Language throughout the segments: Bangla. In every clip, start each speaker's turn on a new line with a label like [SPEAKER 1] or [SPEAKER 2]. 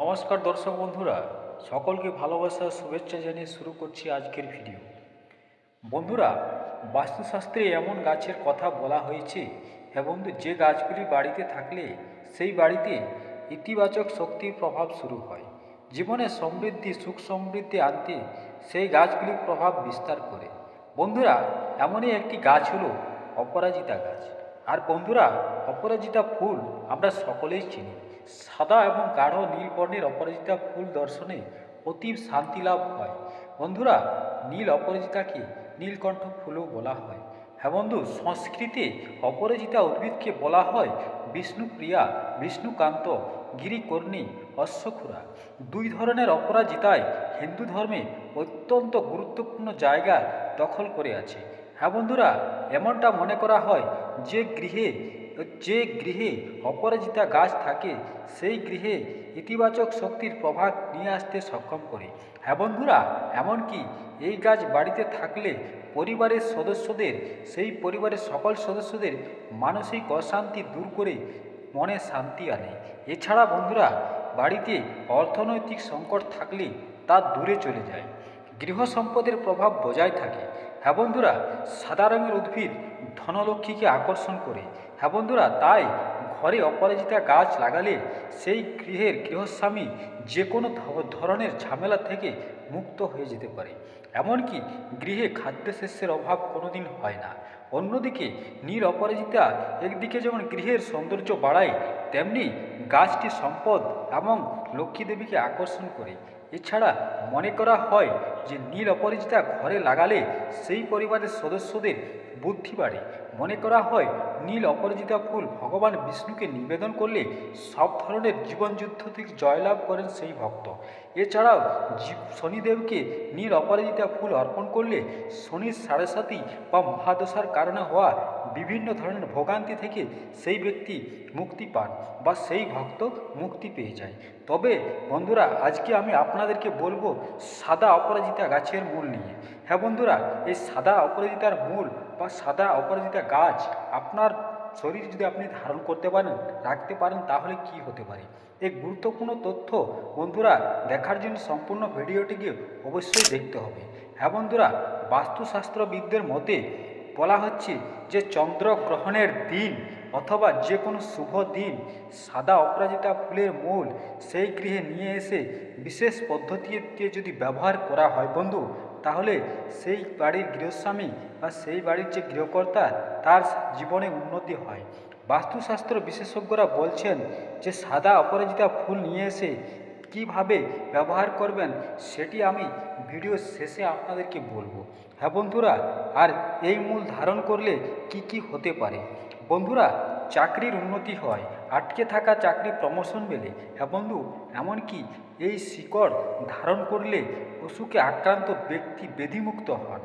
[SPEAKER 1] নমস্কার দর্শক বন্ধুরা, সকলকে ভালোবাসা, শুভেচ্ছা জানিয়ে শুরু করছি আজকের ভিডিও। বন্ধুরা, বাস্তুশাস্ত্রে এমন গাছের কথা বলা হয়েছে এবং যে গাছগুলি বাড়িতে থাকলে সেই বাড়িতে ইতিবাচক শক্তির প্রভাব শুরু হয়। জীবনে সমৃদ্ধি, সুখ সমৃদ্ধি আনতে সেই গাছগুলি প্রভাব বিস্তার করে। বন্ধুরা, এমনই একটি গাছ হলো অপরাজিতা গাছ। আর বন্ধুরা, অপরাজিতা ফুল আমরা সকলেই চিনি। সাদা এবং গাঢ় নীল বর্ণের অপরাজিতা ফুল দর্শনে অতীব শান্তি লাভ হয়। বন্ধুরা, নীল অপরাজিতাকে নীলকণ্ঠ ফুলও বলা হয়। হ্যাঁ বন্ধু, সংস্কৃতে অপরাজিতা উদ্ভিদকে বলা হয় বিষ্ণুপ্রিয়া, বিষ্ণুকান্ত, গিরিকর্ণী অশ্বক্ষুরা দুই ধরনের অপরাজিতায় হিন্দু ধর্মে অত্যন্ত গুরুত্বপূর্ণ জায়গা দখল করে আছে। হ্যাঁ বন্ধুরা, এমনটা মনে করা হয় যে গৃহে যে গৃহে অপরাজিতা গাছ থাকে, সেই গৃহে ইতিবাচক শক্তির প্রভাব নিয়ে আসতে সক্ষম করে। হ্যাঁ বন্ধুরা, এমনকি এই গাছ বাড়িতে থাকলে পরিবারের সদস্যদের, সেই পরিবারের সকল সদস্যদের মানসিক অশান্তি দূর করে মনে শান্তি আনে। এছাড়া বন্ধুরা, বাড়িতে অর্থনৈতিক সংকট থাকলে তা দূরে চলে যায়। গৃহ সম্পদের প্রভাব বজায় থাকে। হ্যাঁ বন্ধুরা সাদা রঙের উদ্ভিদ ধনলক্ষ্মীকে আকর্ষণ করে। হ্যাঁ বন্ধুরা, তাই ঘরে অপরাজিতা গাছ লাগালে সেই গৃহের গৃহস্বামী যে কোনো ধরনের ঝামেলা থেকে মুক্ত হয়ে যেতে পারে। এমনকি গৃহে খাদ্যশস্যের অভাব কোনোদিন হয় না। অন্যদিকে নীল অপরাজিতা একদিকে যেমন গৃহের সৌন্দর্য বাড়ায়, তেমনি গাছটি সম্পদ এবং লক্ষ্মী দেবীকে আকর্ষণ করে। এছাড়া মনে করা হয় যে নীল অপরাজিতা ঘরে লাগালে সেই পরিবারের সদস্যদের বুদ্ধি বাড়ে। মনে করা হয়, নীল অপরাজিতা ফুল ভগবান বিষ্ণুকে নিবেদন করলে সব ধরনের জীবনযুদ্ধ থেকে জয়লাভ করেন সেই ভক্ত। এছাড়াও জীব শনিদেবকে নীল অপরাজিতা ফুল অর্পণ করলে শনির সাড়ে সাতি বা মহাদশার কারণে হওয়া বিভিন্ন ধরনের ভোগান্তি থেকে সেই ব্যক্তি মুক্তি পান বা সেই ভক্ত মুক্তি পেয়ে যায়। তবে বন্ধুরা, আজকে আমি আপনাদেরকে বলব, সাদা অপরাজিতা গাছের মূল নিয়ে। হ্যাঁ বন্ধুরা, এই সাদা অপরাজিতার মূল বা সাদা অপরাজিতা গাছ আপনার শরীর যদি আপনি ধারণ করতে পারেন, রাখতে পারেন, তাহলে কি হতে পারে? এই গুরুত্বপূর্ণ তথ্য বন্ধুরা দেখার জন্য সম্পূর্ণ ভিডিওটিকে অবশ্যই দেখতে হবে। হ্যাঁ বন্ধুরা, বাস্তুশাস্ত্রবিদদের মতে বলা হচ্ছে যে চন্দ্রগ্রহণের দিন অথবা যে কোনো শুভ দিন সাদা অপরাজিতা ফুলের মূল সেই গৃহে নিয়ে এসে বিশেষ পদ্ধতিতে যদি ব্যবহার করা হয় বন্ধু, তাহলে সেই বাড়ির গৃহস্বামী বা সেই বাড়ির যে গৃহকর্তা, তার জীবনে উন্নতি হয়। বাস্তুশাস্ত্র বিশেষজ্ঞরা বলছেন যে সাদা অপরাজিতা ফুল নিয়ে এসে কীভাবে ব্যবহার করবেন, সেটি আমি ভিডিও শেষে আপনাদেরকে বলব। হ্যাঁ বন্ধুরা, আর এই মূল ধারণ করলে কি কি হতে পারে? বন্ধুরা চাকরির উন্নতি হয়। আটকে থাকা চাকরি প্রমোশন মেলে। হ্যাঁ বন্ধু, এমনকি এই শিকড় ধারণ করলে পশুকে আক্রান্ত ব্যক্তি বেধিমুক্ত হন।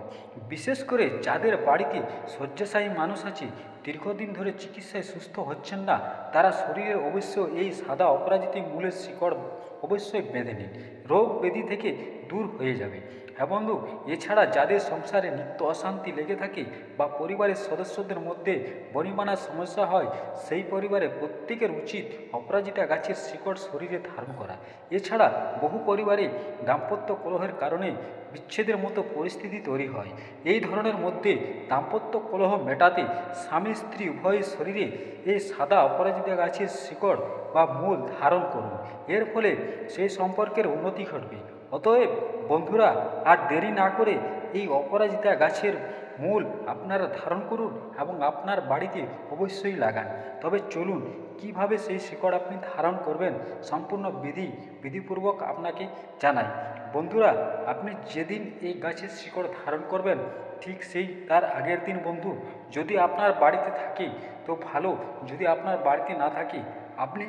[SPEAKER 1] বিশেষ করে যাদের বাড়িতে শয্যাশায়ী মানুষ আছে, দীর্ঘদিন ধরে চিকিৎসায় সুস্থ হচ্ছেন না, তারা শরীরে অবশ্য এই সাদা অপরাজিত মূলের শিকড় অবশ্যই বেঁধে নিন। রোগ ব্যাধি থেকে দূর হয়ে যাবে। হ্যাঁ বন্ধু, এছাড়া যাদের সংসারে নিত্য অশান্তি লেগে থাকে বা পরিবারের সদস্যদের মধ্যে বনিমানার সমস্যা হয়, সেই পরিবারে প্রত্যেকের উচিত অপরাজিতা গাছের শিকড় শরীরে ধারণ করা। এছাড়া বহু পরিবারে দাম্পত্য কলহের কারণে বিচ্ছেদের মতো পরিস্থিতি তৈরি হয়। এই ধরনের মধ্যে দাম্পত্য কলহ মেটাতে স্বামী স্ত্রী উভয়ের শরীরে এই সাদা অপরাজিতা গাছের শিকড় বা মূল ধারণ করুন। এর ফলে সেই সম্পর্কের উন্নতি ঘটবে। অতএব বন্ধুরা, আর দেরি না করে এই অপরাজিতা গাছের মূল আপনারা ধারণ করুন এবং আপনার বাড়িতে অবশ্যই লাগান। তবে চলুন, কীভাবে সেই শিকড় আপনি ধারণ করবেন সম্পূর্ণ বিধি, বিধিপূর্বক আপনাকে জানাই। বন্ধুরা, আপনি যেদিন এই গাছের শিকড় ধারণ করবেন, ঠিক সেই তার আগের দিন বন্ধু, যদি আপনার বাড়িতে থাকে, তো ভালো। যদি আপনার বাড়িতে না থাকে, আপনি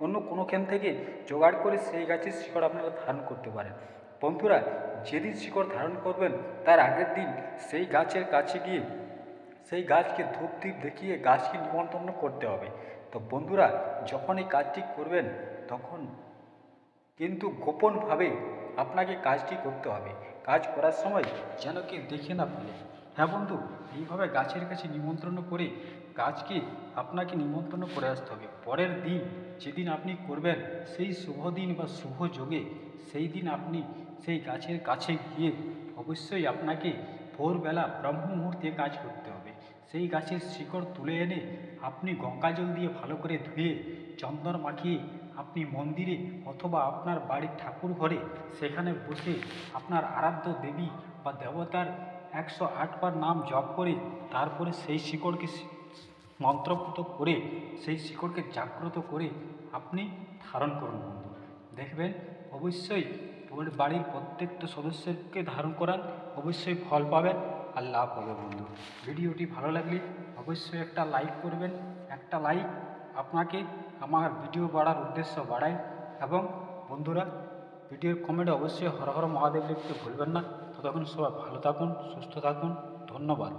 [SPEAKER 1] অন্য কোনোখান থেকে জোগাড় করে সেই গাছের শিকড় আপনারা ধারণ করতে পারেন। বন্ধুরা যেদিন শিকড় ধারণ করবেন, তার আগের দিন সেই গাছের কাছে গিয়ে, সেই গাছকে ধূপ দ্বীপ দেখিয়ে গাছকে নিমন্ত্রণ করতে হবে। তো বন্ধুরা, যখন এই কাজটি করবেন, তখন কিন্তু গোপনভাবে আপনাকে কাজটি করতে হবে। কাজ করার সময় যেন কেউ দেখে না ফেলে। হ্যাঁ বন্ধু, এইভাবে গাছের কাছে নিমন্ত্রণ করে গাছকে আপনাকে নিমন্ত্রণ করে আসতে হবে। পরের দিন যেদিন আপনি করবেন, সেই শুভ দিন বা শুভ যোগে, সেই দিন আপনি সেই গাছের কাছে গিয়ে অবশ্যই আপনাকে ভোরবেলা ব্রহ্ম মুহূর্তে কাজ করতে হবে। সেই গাছের শিকড় তুলে এনে আপনি গঙ্গা জল দিয়ে ভালো করে ধুয়ে, চন্দন মাখিয়ে আপনি মন্দিরে অথবা আপনার বাড়ির ঠাকুর ঘরে সেখানে বসে আপনার আরাধ্য দেবী বা দেবতার একশো আটবার নাম জপ করে, তারপরে সেই শিকড়কে মন্ত্রপুত করে, সেই শিকড়কে জাগ্রত করে আপনি ধারণ করুন বন্ধু। দেখবেন অবশ্যই তোমার বাড়ির প্রত্যেকটা সদস্যকে ধারণ করান, অবশ্যই ফল পাবেন আর লাভ হবে বন্ধু। ভিডিওটি ভালো লাগলে অবশ্যই একটা লাইক করবেন, একটা লাইক আপনাকে আমার ভিডিও বাড়ার উদ্দেশ্য বাড়ায় এবং বন্ধুরা, ভিডিওর কমেন্টে অবশ্যই হর হর মহাদেব লিখতে ভুলবেন না। ততক্ষণ সবাই ভালো থাকুন, সুস্থ থাকুন, ধন্যবাদ।